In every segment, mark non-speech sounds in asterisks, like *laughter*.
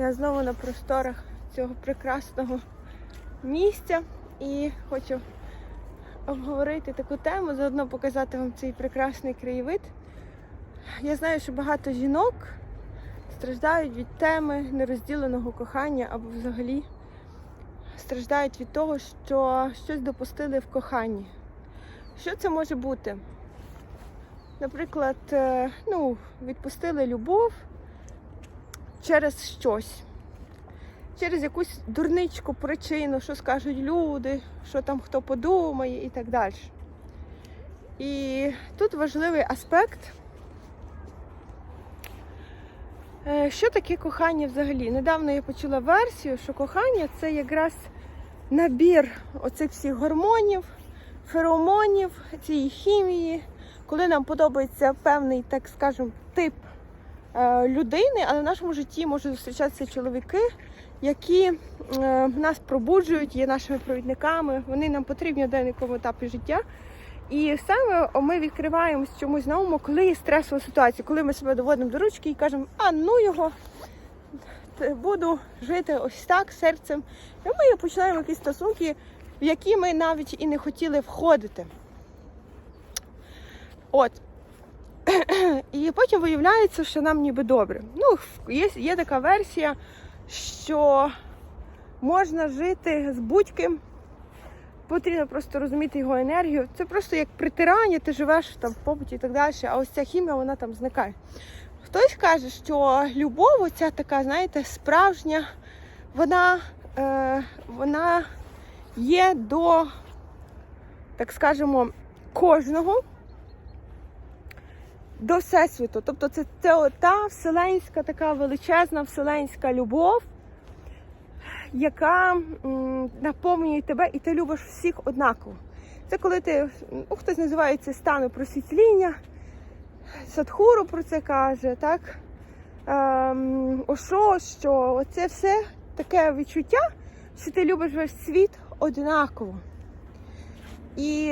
Я знову на просторах цього прекрасного місця і хочу обговорити таку тему, заодно показати вам цей прекрасний краєвид. Я знаю, що багато жінок страждають від теми нерозділеного кохання або взагалі страждають від того, що щось допустили в коханні. Що це може бути? Наприклад, е, ну, відпустили любов через щось, через якусь дурничку причину, що скажуть люди, що там хто подумає і так далі. І тут важливий аспект. Е, Що таке кохання взагалі? Недавно я почула версію, що кохання це якраз набір оцих всіх гормонів, феромонів, цієї хімії, коли нам подобається певний, так скажемо, тип людини, а на нашому житті можуть зустрічатися чоловіки, які е, нас пробуджують, є нашими провідниками, вони нам потрібні на деякому етапі життя. І саме ми відкриваємось чомусь новому, коли є стресова ситуація, коли ми себе доводимо до ручки і кажемо, а ну його буду жити ось так серцем. І ми починаємо якісь стосунки, в які ми навіть і не хотіли входити. От. *clears throat* І потім виявляється, що нам ніби добре. Ну, є, є така версія, що можна жити з будь-ким, потрібно просто розуміти його енергію. Це просто як притирання, ти живеш там в побуті і так далі, а ось ця хімія вона там зникає. Хтось каже, що любов, оця така, знаєте, справжня, вона, е, вона є до, так скажемо, кожного до Всесвіту. Тобто це, це та вселенська, така величезна вселенська любов, яка м, наповнює тебе і ти любиш всіх однаково. Це коли ти, ну, хтось називає це стану просвітління, Садхуру про це каже, так? Ем, Ошо, що це все таке відчуття, що ти любиш весь світ однаково. І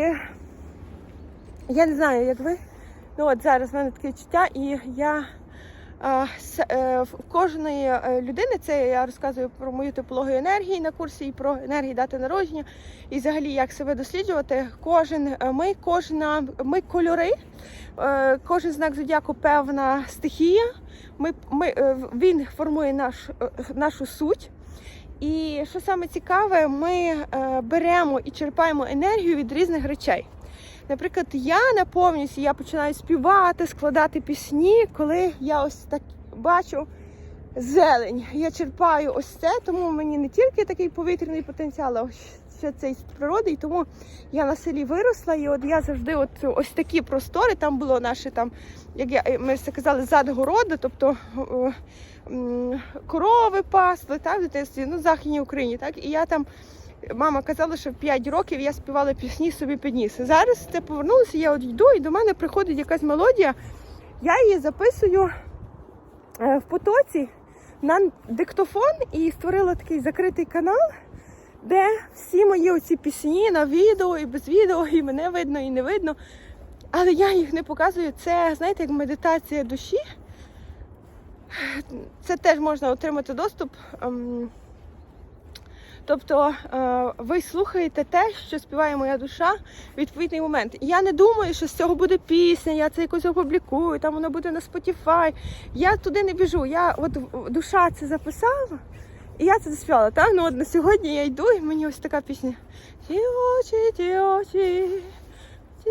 я не знаю, як ви. Ну от зараз в мене таке відчуття, і я е, в кожної е, людини, це я розказую про мою типологію енергії на курсі і про енергії дати народження, і взагалі як себе досліджувати. Кожен е, ми, кожна ми кольори, кожен знак зодіаку певна стихія. Ми, ми, він формує наш, нашу суть. І що саме цікаве, ми беремо і черпаємо енергію від різних речей. Наприклад, я наповнююся, я починаю співати, складати пісні, коли я ось так бачу зелень. Я черпаю ось це, тому мені не тільки такий повітряний потенціал, а ще цей з природи. І тому я на селі виросла, і от я завжди от ось такі простори. Там було наше там, як я ми це казали, зад городу, тобто м, корови пасли, так, в дитинстві, ну, в Західній Україні, так, і я там. Мама казала, що в 5 років я співала пісні собі під ніс. Зараз це повернулося, я от йду, і до мене приходить якась мелодія. Я її записую е, в потоці на диктофон і створила такий закритий канал, де всі мої оці пісні на відео і без відео, і мене видно, і не видно. Але я їх не показую. Це, знаєте, як медитація душі. Це теж можна отримати доступ. Тобто е, ви слухаєте те, що співає моя душа в відповідний момент. Я не думаю, що з цього буде пісня, я це якось опублікую, там воно буде на Spotify. Я туди не біжу. Я от душа це записала, і я це заспівала. Так? Ну, от на сьогодні я йду, і мені ось така пісня. Ті очі, ті очі, ті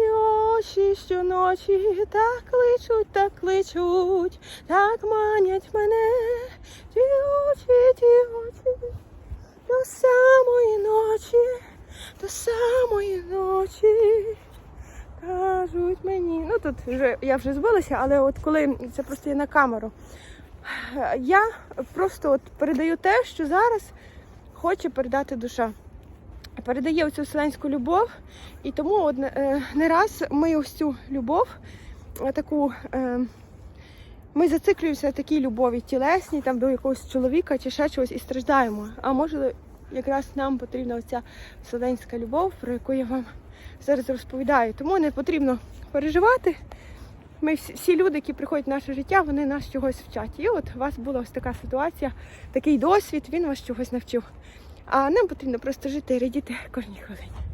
очі щоночі так кличуть, так кличуть, так манять мене. Ті очі, ті очі. До самої ночі, до самої ночі кажуть мені. Ну тут вже я вже збилася, але от коли це просто є на камеру. Я просто от передаю те, що зараз хоче передати душа. Передає оцю вселенську любов, і тому от, е, не раз ми ось цю любов, е, таку. Ми зациклюємося на такій любові тілесній, там до якогось чоловіка чи ще чогось і страждаємо. А може, якраз нам потрібна оця вселенська любов, про яку я вам зараз розповідаю. Тому не потрібно переживати. ми всі люди, які приходять в наше життя, вони нас чогось вчать. І от у вас була ось така ситуація, такий досвід, він вас чогось навчив. А нам потрібно просто жити і радіти кожній хвилині.